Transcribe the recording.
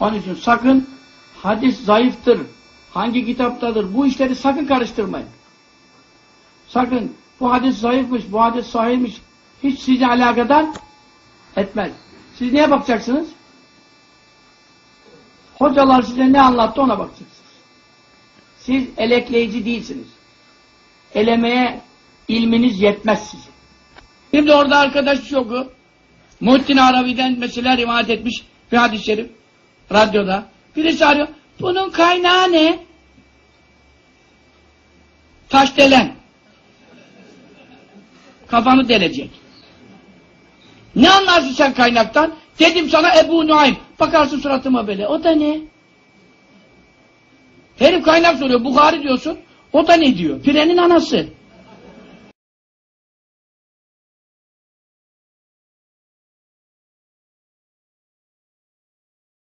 Onun için sakın hadis zayıftır. Hangi kitaptadır? Bu işleri sakın karıştırmayın. Sakın bu hadis zayıfmış, bu hadis sahihmiş. Hiç sizi alakadar etmez. Siz neye bakacaksınız? Hocalar size ne anlattı ona bakacaksınız. Siz elekleyici değilsiniz. Elemeye ilminiz yetmez size. Şimdi orada arkadaş yoku. Muhittin Arabi'den mesela rivayet etmiş bir hadis-i şerif radyoda. Birisi arıyor. Bunun kaynağı ne? Taşdelen. Kafanı delecek. Ne anlarsın sen kaynaktan? Dedim sana Ebu Nuaym. Bakarsın suratıma böyle. O da ne? Herif kaynak soruyor. Bukhari diyorsun. O da ne diyor? Pirenin anası.